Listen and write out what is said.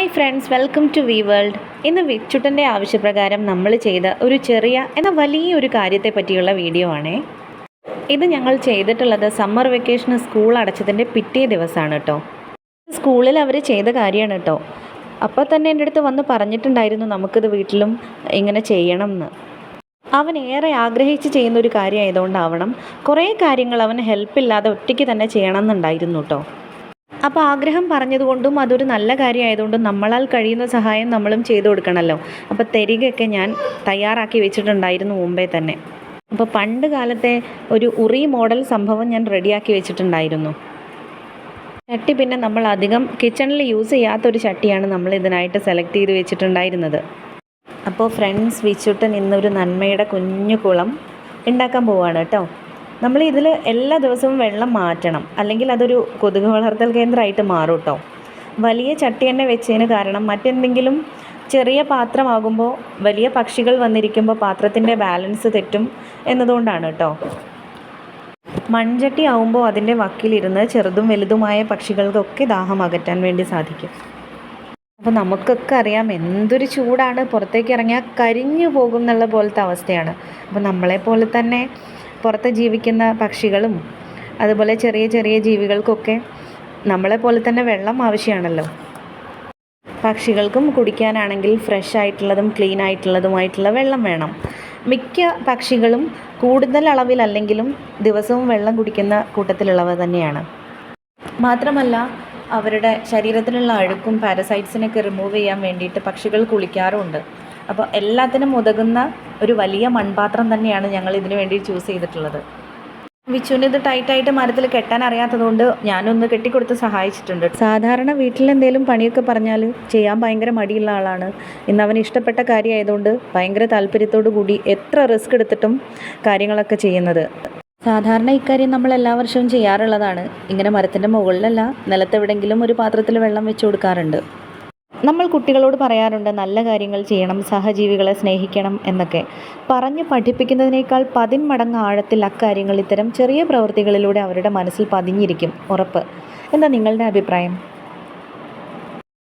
Hi friends welcome to V world ഇന്ന് വിച്ചുട്ടന്റെ ആവശ്യപ്രകാരം നമ്മൾ ചെയ്ത ഒരു ചെറിയ എന്നാൽ വലിയൊരു കാര്യത്തെ പറ്റിയുള്ള വീഡിയോ ആണേ. ഇത് ഞങ്ങൾ ചെയ്തിട്ടുള്ളത് സമ്മർ വെക്കേഷന് സ്കൂൾ അടച്ചതിന്റെ പിറ്റേ ദിവസമാണ് കേട്ടോ. സ്കൂളിൽ അവർ ചെയ്ത കാര്യമാണ് കേട്ടോ. അപ്പോൾ തന്നെ എന്റെ അടുത്ത് വന്ന് പറഞ്ഞിട്ടുണ്ടായിരുന്നു നമുക്കിത് വീട്ടിലും ഇങ്ങനെ ചെയ്യണം എന്ന് അവൻ ഏറെ ആഗ്രഹിച്ച് ചെയ്യുന്ന ഒരു കാര്യമായതുകൊണ്ടാവണം കുറേ കാര്യങ്ങൾ അവന് ഹെൽപ്പില്ലാതെ ഒറ്റയ്ക്ക് തന്നെ ചെയ്യണം എന്നുണ്ടായിരുന്നു കേട്ടോ. അപ്പോൾ ആഗ്രഹം പറഞ്ഞതുകൊണ്ടും അതൊരു നല്ല കാര്യമായതുകൊണ്ടും നമ്മളാൽ കഴിയുന്ന സഹായം നമ്മളും ചെയ്തു കൊടുക്കണമല്ലോ. അപ്പോൾ തെരികയൊക്കെ ഞാൻ തയ്യാറാക്കി വെച്ചിട്ടുണ്ടായിരുന്നു മുമ്പേ തന്നെ. അപ്പോൾ പണ്ട് കാലത്തെ ഒരു ഉറി മോഡൽ സംഭവം ഞാൻ റെഡിയാക്കി വെച്ചിട്ടുണ്ടായിരുന്നു. ചട്ടി പിന്നെ നമ്മൾ അധികം കിച്ചണിൽ യൂസ് ചെയ്യാത്തൊരു ചട്ടിയാണ് നമ്മൾ ഇതിനായിട്ട് സെലക്ട് ചെയ്ത് വെച്ചിട്ടുണ്ടായിരുന്നത്. അപ്പോൾ ഫ്രണ്ട്സ് വിച്ചുട്ടൻ ഇന്നൊരു നന്മയുടെ കുഞ്ഞു കുളം ഉണ്ടാക്കാൻ പോവുകയാണ് കേട്ടോ. നമ്മൾ ഇതിൽ എല്ലാ ദിവസവും വെള്ളം മാറ്റണം. അല്ലെങ്കിൽ അതൊരു കൊതുക് വളർത്തൽ കേന്ദ്രമായിട്ട് മാറും കേട്ടോ വലിയ ചട്ടി തന്നെ വെച്ചതിന് കാരണം മറ്റെന്തെങ്കിലും ചെറിയ പാത്രമാകുമ്പോൾ വലിയ പക്ഷികൾ വന്നിരിക്കുമ്പോൾ പാത്രത്തിന്റെ ബാലൻസ് തെറ്റും എന്നതുകൊണ്ടാണ് കേട്ടോ മൺചട്ടി ആവുമ്പോൾ അതിന്റെ വക്കിലിരുന്ന് ചെറുതും വലുതുമായ പക്ഷികൾക്കൊക്കെ ദാഹം അകറ്റാൻ വേണ്ടി സാധിക്കും. അപ്പോൾ നമുക്കൊക്കെ അറിയാം എന്തൊരു ചൂടാണ് പുറത്തേക്ക് ഇറങ്ങിയാൽ കരിഞ്ഞു പോകും എന്നുള്ള പോലത്തെ അവസ്ഥയാണ്. അപ്പോൾ നമ്മളെപ്പോലെ തന്നെ പുറത്ത് ജീവിക്കുന്ന പക്ഷികളും അതുപോലെ ചെറിയ ചെറിയ ജീവികൾക്കൊക്കെ നമ്മളെ പോലെ തന്നെ വെള്ളം ആവശ്യമാണല്ലോ. പക്ഷികൾക്കും കുടിക്കാനാണെങ്കിൽ ഫ്രഷ് ആയിട്ടുള്ളതും ക്ലീൻ ആയിട്ടുള്ളതുമായിട്ടുള്ള വെള്ളം വേണം. മിക്ക പക്ഷികളും കൂടുതൽ അളവിലല്ലെങ്കിലും ദിവസവും വെള്ളം കുടിക്കുന്ന കൂട്ടത്തിലുള്ളവ തന്നെയാണ്. മാത്രമല്ല അവരുടെ ശരീരത്തിലുള്ള അഴുക്കും പാരസൈറ്റ്സിനൊക്കെ റിമൂവ് ചെയ്യാൻ വേണ്ടിയിട്ട് പക്ഷികൾ കുളിക്കാറുമുണ്ട്. അപ്പോൾ എല്ലാത്തിനും ഉതകുന്ന ഒരു വലിയ മൺപാത്രം തന്നെയാണ് ഞങ്ങൾ ഇതിനു വേണ്ടി ചൂസ് ചെയ്തിട്ടുള്ളത്. വിച്ചുവിന് ഇത് ടൈറ്റായിട്ട് മരത്തിൽ കെട്ടാൻ അറിയാത്തതുകൊണ്ട് ഞാനൊന്ന് കെട്ടിക്കൊടുത്ത് സഹായിച്ചിട്ടുണ്ട്. സാധാരണ വീട്ടിൽ പണിയൊക്കെ പറഞ്ഞാൽ ചെയ്യാൻ ഭയങ്കര മടിയുള്ള ആളാണ്. ഇന്ന് അവന് ഇഷ്ടപ്പെട്ട കാര്യമായതുകൊണ്ട് ഭയങ്കര താല്പര്യത്തോടു കൂടി എത്ര റിസ്ക് എടുത്തിട്ടും കാര്യങ്ങളൊക്കെ ചെയ്യുന്നത്. സാധാരണ ഇക്കാര്യം നമ്മൾ എല്ലാ വർഷവും ചെയ്യാറുള്ളതാണ്. ഇങ്ങനെ മരത്തിന്റെ മുകളിലല്ല നിലത്തെവിടെങ്കിലും ഒരു പാത്രത്തിൽ വെള്ളം വെച്ച് കൊടുക്കാറുണ്ട്. നമ്മൾ കുട്ടികളോട് പറയാറുണ്ട് നല്ല കാര്യങ്ങൾ ചെയ്യണം സഹജീവികളെ സ്നേഹിക്കണം എന്നൊക്കെ. പറഞ്ഞ് പഠിപ്പിക്കുന്നതിനേക്കാൾ പതിന്മടങ്ങ് ആഴത്തിൽ അക്കാര്യങ്ങൾ ഇത്തരം ചെറിയ പ്രവൃത്തികളിലൂടെ അവരുടെ മനസ്സിൽ പതിഞ്ഞിരിക്കും ഉറപ്പ്. എന്താ നിങ്ങളുടെ അഭിപ്രായം?